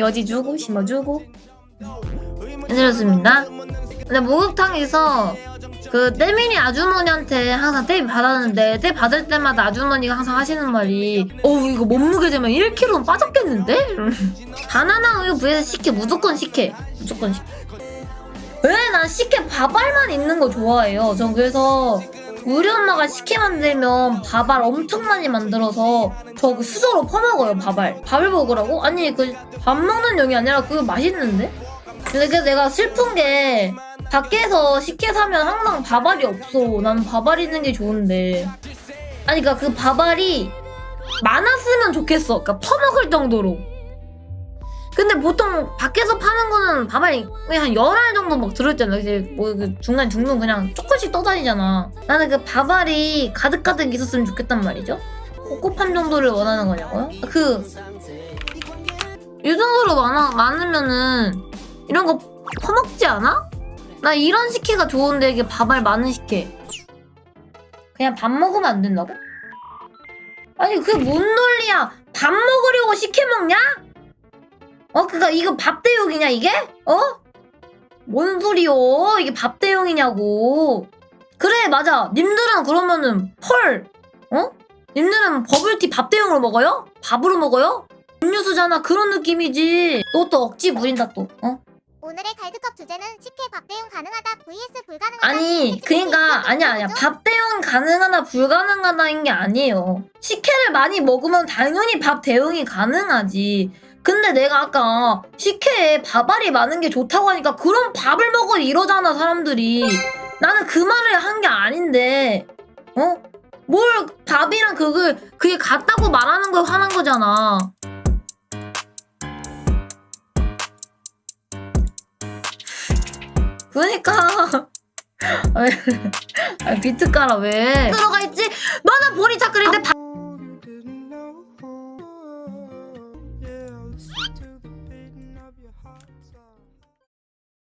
여지 주고 심어주고 해드렸습니다. 근데 목욕탕에서 그 떼미니 아주머니한테 항상 떼 받았는데 떼 받을 때마다 아주머니가 항상 하시는 말이 어우 이거 몸무게 재면 1kg는 빠졌겠는데? 바나나 우유 vs 식혜 무조건 식혜 무조건 식혜 왜? 난 식혜 밥알만 있는 거 좋아해요. 전 그래서 우리 엄마가 식혜 만들면 밥알 엄청 많이 만들어서 저 그 수저로 퍼먹어요 밥알. 밥을 먹으라고? 아니 그 밥 먹는 용이 아니라 그거 맛있는데? 근데 내가 슬픈 게 밖에서 식혜 사면 항상 밥알이 없어. 나는 밥알 있는 게 좋은데. 아니 그니까 그 밥알이 많았으면 좋겠어. 그니까 퍼먹을 정도로. 근데 보통 밖에서 파는 거는 밥알이 한 열 알 정도 막 들어있잖아. 이제 뭐그 중간 중간 그냥 조금씩 떠다니잖아. 나는 그 밥알이 가득가득 있었으면 좋겠단 말이죠. 코코팜 정도를 원하는 거냐고요? 그, 이 정도로 많아, 많으면은, 이런 거 퍼먹지 않아? 나 이런 식혜가 좋은데, 이게 밥알 많은 식혜. 그냥 밥 먹으면 안 된다고? 아니, 그게 뭔 논리야? 밥 먹으려고 식혜 먹냐? 어, 그니까 이거 밥 대용이냐, 이게? 어? 뭔 소리요? 이게 밥 대용이냐고. 그래, 맞아. 님들은 그러면은, 펄, 어? 님들은 버블티 밥 대용으로 먹어요? 밥으로 먹어요? 음료수잖아 그런 느낌이지 또또 억지 부린다 또 어? 오늘의 갈드컵 주제는 식혜 밥 대용 가능하다 vs 불가능하다. 아니 그니까 아니야 아니야 밥 대용 가능하나 불가능하다인 게 아니에요 식혜를 많이 먹으면 당연히 밥 대용이 가능하지 근데 내가 아까 식혜에 밥알이 많은 게 좋다고 하니까 그럼 밥을 먹어 이러잖아 사람들이. 나는 그 말을 한 게 아닌데. 어? 뭘 밥이랑 그걸 그게 같다고 말하는 걸 화난 거잖아. 그러니까. 아, 비트 깔아 왜? 들어가 있지? 너는 볼이 자